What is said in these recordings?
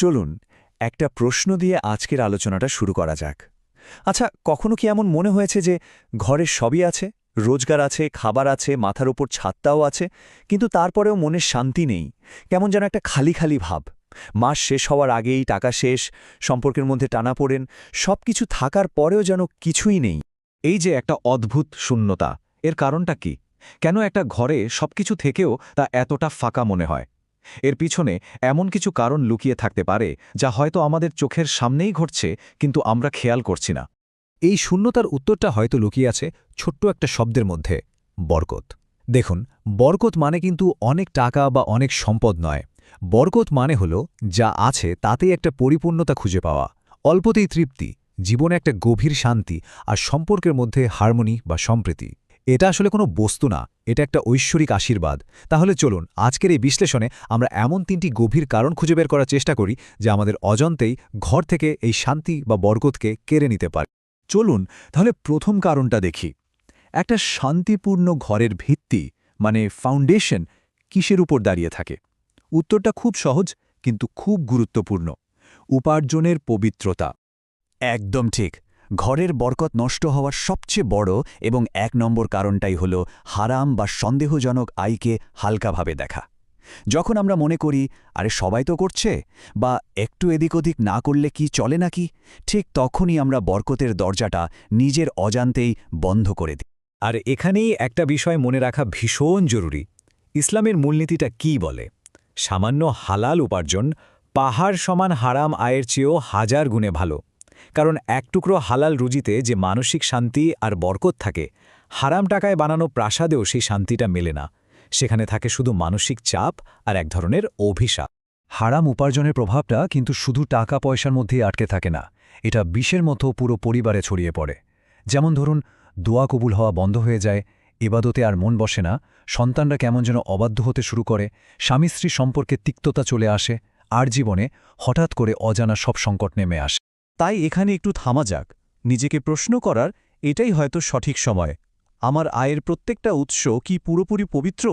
চলুন, একটা প্রশ্ন দিয়ে আজকের আলোচনাটা শুরু করা যাক। আচ্ছা কখনো কি এমন মনে হয়েছে যে ঘরে সবই আছে, রোজগার আছে, খাবার আছে, মাথার ওপর ছাদটাও আছে, কিন্তু তারপরেও মনের শান্তি নেই? কেমন যেন একটা খালি খালি ভাব। মাস শেষ হওয়ার আগেই, টাকা শেষ, সম্পর্কের মধ্যে টানা পড়েন সব কিছু থাকার পরেও যেন কিছুই নেই। এই যে একটা অদ্ভুত শূন্যতা, এর কারণটা কি? কেন একটা ঘরে সবকিছু থেকেও তা এতটা ফাঁকা মনে হয়? এর পিছনে এমন কিছু কারণ লুকিয়ে থাকতে পারে যা হয়তো আমাদের চোখের সামনেই ঘটছে, কিন্তু আমরা খেয়াল করছি না। এই শূন্যতার উত্তরটা হয়তো লুকিয়ে আছে ছোট্ট একটা শব্দের মধ্যে, বরকত। দেখুন, বরকত মানে কিন্তু অনেক টাকা বা অনেক সম্পদ নয়। বরকত মানে হল যা আছে তাতেই একটা পরিপূর্ণতা খুঁজে পাওয়া, অল্পতেই তৃপ্তি, জীবনে একটা গভীর শান্তি আর সম্পর্কের মধ্যে হারমোনি বা সম্প্রীতি। এটা আসলে কোনো বস্তু না, এটা একটা ঐশ্বরিক আশীর্বাদ। তাহলে চলুন, আজকের এই বিশ্লেষণে আমরা এমন তিনটি গভীর কারণ খুঁজে বের করার চেষ্টা করি যা আমাদের অজন্তেই ঘর থেকে এই শান্তি বা বরকতকে কেড়ে নিতে পারে। চলুন, তাহলে প্রথম কারণটা দেখি। একটা শান্তিপূর্ণ ঘরের ভিত্তি মানে ফাউন্ডেশন কিসের উপর দাঁড়িয়ে থাকে? উত্তরটা খুব সহজ, কিন্তু খুব গুরুত্বপূর্ণ। উপার্জনের পবিত্রতা। একদম ঠিক। ঘরের বরকত নষ্ট হওয়ার সবচেয়ে বড় এবং এক নম্বর কারণটাই হল হারাম বা সন্দেহজনক আয়কে হালকাভাবে দেখা। যখন আমরা মনে করি, আরে, সবাই তো করছে? বা একটু এদিক ওদিক না করলে কি চলে নাকি? ঠিক তখনই আমরা বরকতের দরজাটা নিজের অজান্তেই বন্ধ করে দিই। আর এখানেই একটা বিষয় মনে রাখা ভীষণ জরুরি। ইসলামের মূলনীতিটা কি বলে? সামান্য হালাল উপার্জন পাহাড় সমান হারাম আয়ের চেয়েও হাজার গুণে ভালো। কারণ এক টুকরো হালাল রুজিতে যে মানসিক শান্তি আর বরকত থাকে, হারাম টাকায় বানানো প্রাসাদেও সেই শান্তিটা মেলে না। সেখানে থাকে শুধু মানসিক চাপ আর এক ধরনের অভিশাপ। হারাম উপার্জনের প্রভাবটা কিন্তু শুধু টাকা পয়সার মধ্যেই আটকে থাকে না, এটা বিষের মতো পুরো পরিবারে ছড়িয়ে পড়ে। যেমন ধরুন, দোয়া কবুল হওয়া বন্ধ হয়ে যায়, এবাদতে আর মন বসে না, সন্তানরা কেমন যেন অবাধ্য হতে শুরু করে স্বামী স্ত্রী সম্পর্কে তিক্ততা চলে আসে, আর জীবনে হঠাৎ করে অজানা সব সংকট নেমে আসে। তাই এখানে একটু থামা যাক। নিজেকে প্রশ্ন করার এটাই হয়তো সঠিক সময়। আমার আয়ের প্রত্যেকটা উৎস কি পুরোপুরি পবিত্র?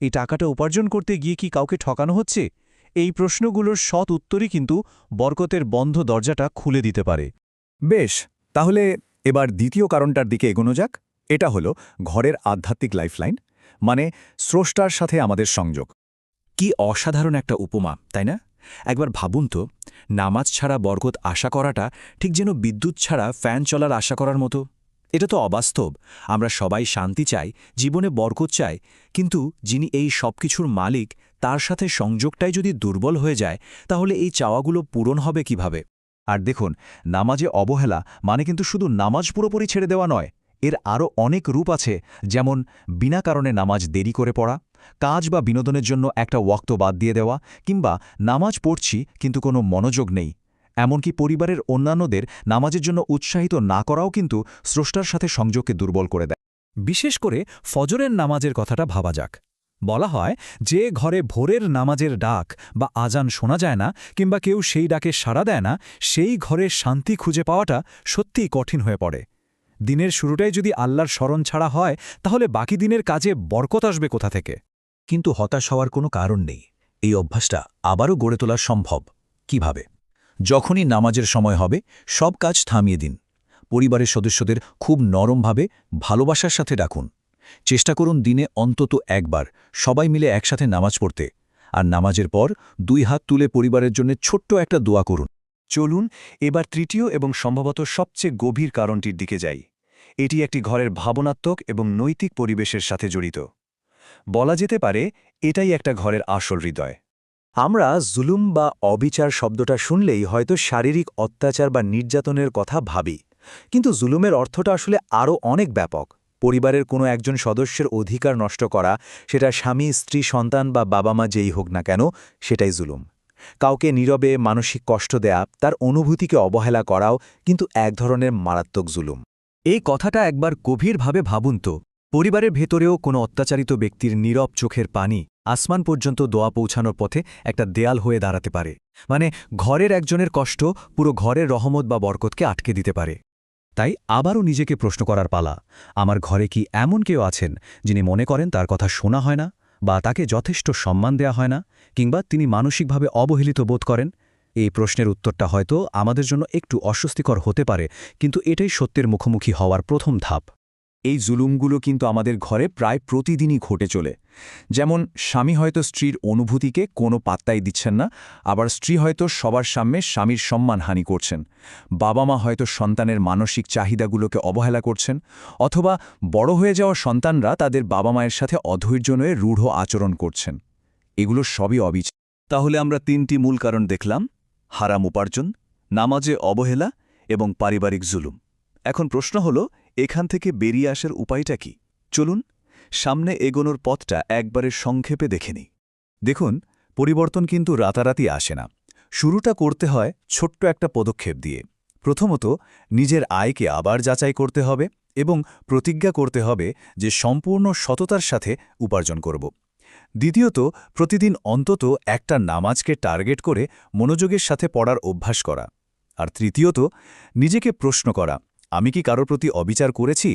এই টাকাটা উপার্জন করতে গিয়ে কি কাউকে ঠকানো হচ্ছে? এই প্রশ্নগুলোর সৎ উত্তরই কিন্তু বরকতের বন্ধ দরজাটা খুলে দিতে পারে। বেশ, তাহলে এবার দ্বিতীয় কারণটার দিকে এগোনো যাক। এটা হলো ঘরের আধ্যাত্মিক লাইফলাইন মানে স্রষ্টার সাথে আমাদের সংযোগ। কি অসাধারণ একটা উপমা, তাই না? একবার ভাবুন তো, নামাজ ছাড়া বরকত আশা করাটা ঠিক যেন বিদ্যুৎ ছাড়া ফ্যান চলার আশা করার মতো। এটা তো অবাস্তব। আমরা সবাই শান্তি চাই, জীবনে বরকত চাই, কিন্তু যিনি এই সব কিছুর মালিক, তার সাথে সংযোগটাই যদি দুর্বল হয়ে যায়, তাহলে এই চাওয়াগুলো পূরণ হবে কীভাবে? আর দেখুন, নামাজে অবহেলা মানে কিন্তু শুধু নামাজ পুরোপুরি ছেড়ে দেওয়া নয়, এর আরও অনেক রূপ আছে, যেমন বিনা কারণে নামাজ দেরি করে পড়া কাজ বা বিনোদনের জন্য একটা ওয়াক্ত বাদ দিয়ে দেওয়া কিংবা নামাজ পড়ছি কিন্তু কোনো মনোযোগ নেই। এমনকি পরিবারের অন্যান্যদের নামাজের জন্য উৎসাহিত না করাও কিন্তু স্রষ্টার সাথে সংযোগকে দুর্বল করে দেয়। বিশেষ করে ফজরের নামাজের কথাটা ভাবা যাক। বলা হয়, যে ঘরে ভোরের নামাজের ডাক বা আজান শোনা যায় না কিংবা কেউ সেই ডাকে সাড়া দেয় না, সেই ঘরে শান্তি খুঁজে পাওয়াটা সত্যিই কঠিন হয়ে পড়ে। দিনের শুরুটাই যদি আল্লাহর স্মরণ ছাড়া হয়, তাহলে বাকি দিনের কাজে বরকত আসবে কোথা থেকে? কিন্তু হতাশ হওয়ার কোনো কারণ নেই। এই অভ্যাসটা আবারও গড়ে তোলা সম্ভব। কীভাবে? যখনই নামাজের সময় হবে, সব কাজ থামিয়ে দিন। পরিবারের সদস্যদের খুব নরমভাবে ভালোবাসার সাথে ডাকুন। চেষ্টা করুন দিনে অন্তত একবার সবাই মিলে একসাথে নামাজ পড়তে। আর নামাজের পর দুই হাত তুলে পরিবারের জন্য ছোট্ট একটা দোয়া করুন। চলুন এবার তৃতীয় এবং সম্ভবত সবচেয়ে গভীর কারণটির দিকে যাই। এটি একটি ঘরের ভাবনাত্মক এবং নৈতিক পরিবেশের সাথে জড়িত। বলা যেতে পারে এটাই একটা ঘরের আসল হৃদয়। আমরা জুলুম বা অবিচার শব্দটা শুনলেই হয়তো শারীরিক অত্যাচার বা নির্যাতনের কথা ভাবি, কিন্তু জুলুমের অর্থটা আসলে আরও অনেক ব্যাপক। পরিবারের কোনো একজন সদস্যের অধিকার নষ্ট করা, সেটা স্বামী, স্ত্রী, সন্তান বা বাবা মা যেই হোক না কেন, সেটাই জুলুম। কাউকে নীরবে মানসিক কষ্ট দেয়া, তার অনুভূতিকে অবহেলা করাও কিন্তু এক ধরনের মারাত্মক জুলুম। এই কথাটা একবার গভীরভাবে ভাবুন তো। পরিবারের ভেতরেও কোনো অত্যাচারিত ব্যক্তির নীরব চোখের পানি আসমান পর্যন্ত দোয়া পৌঁছানোর পথে একটা দেয়াল হয়ে দাঁড়াতে পারে। মানে ঘরের একজনের কষ্ট পুরো ঘরের রহমত বা বরকতকে আটকে দিতে পারে। তাই আবারও নিজেকে প্রশ্ন করার পালা। আমার ঘরে কি এমন কেউ আছেন যিনি মনে করেন তার কথা শোনা হয় না বা তাকে যথেষ্ট সম্মান দেয়া হয় না কিংবা তিনি মানসিকভাবে অবহেলিত বোধ করেন? এই প্রশ্নের উত্তরটা হয়তো আমাদের জন্য একটু অস্বস্তিকর হতে পারে, কিন্তু এটাই সত্যের মুখোমুখি হওয়ার প্রথম ধাপ। এই জুলুমগুলো কিন্তু আমাদের ঘরে প্রায় প্রতিদিনই ঘটে চলে। যেমন, স্বামী হয়তো স্ত্রীর অনুভূতিকে কোনো পাত্তাই দিচ্ছেন না, আবার স্ত্রী হয়তো সবার সামনে স্বামীর সম্মানহানি করছেন। বাবা মা হয়তো সন্তানের মানসিক চাহিদাগুলোকে অবহেলা করছেন, অথবা বড় হয়ে যাওয়া সন্তানরা তাদের বাবা মায়ের সাথে অধৈর্য নয়ে রূঢ় আচরণ করছেন। এগুলো সবই অবিচ তাহলে আমরা তিনটি মূল কারণ দেখলাম, হারাম উপার্জন, নামাজে অবহেলা এবং পারিবারিক জুলুম। এখন প্রশ্ন হল এখান থেকে বেরিয়ে আসার উপায়টা কি? চলুন, সামনে এগোনোর পথটা একবারে সংক্ষেপে দেখে নিই। দেখুন, পরিবর্তন কিন্তু রাতারাতি আসে না। শুরুটা করতে হয় ছোট্ট একটা পদক্ষেপ দিয়ে। প্রথমত, নিজের আয়কে আবার যাচাই করতে হবে এবং প্রতিজ্ঞা করতে হবে যে সম্পূর্ণ সততার সাথে উপার্জন করব। দ্বিতীয়ত, প্রতিদিন অন্তত একটা নামাজকে টার্গেট করে মনোযোগের সাথে পড়ার অভ্যাস করা। আর তৃতীয়ত, নিজেকে প্রশ্ন করা আমি কি কারোর প্রতি অবিচার করেছি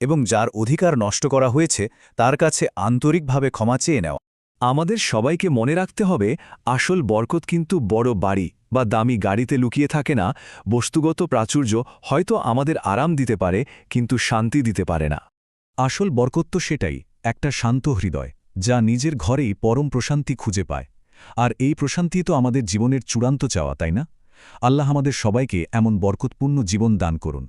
এবং যার অধিকার নষ্ট করা হয়েছে তার কাছে আন্তরিকভাবে ক্ষমা চেয়ে নেওয়া। আমাদের সবাইকে মনে রাখতে হবে, আসল বরকত কিন্তু বড় বাড়ি বা দামি গাড়িতে লুকিয়ে থাকে না, বস্তুগত প্রাচুর্য হয়তো আমাদের আরাম দিতে পারে, কিন্তু শান্তি দিতে পারে না। আসল বরকত তো সেটাই, একটা শান্ত হৃদয়, যা নিজের ঘরেই পরম প্রশান্তি খুঁজে পায়। আর এই প্রশান্তি তো আমাদের জীবনের চূড়ান্ত চাওয়া, তাই না? আল্লাহ আমাদের সবাইকে এমন বরকতপূর্ণ জীবন দান করুন।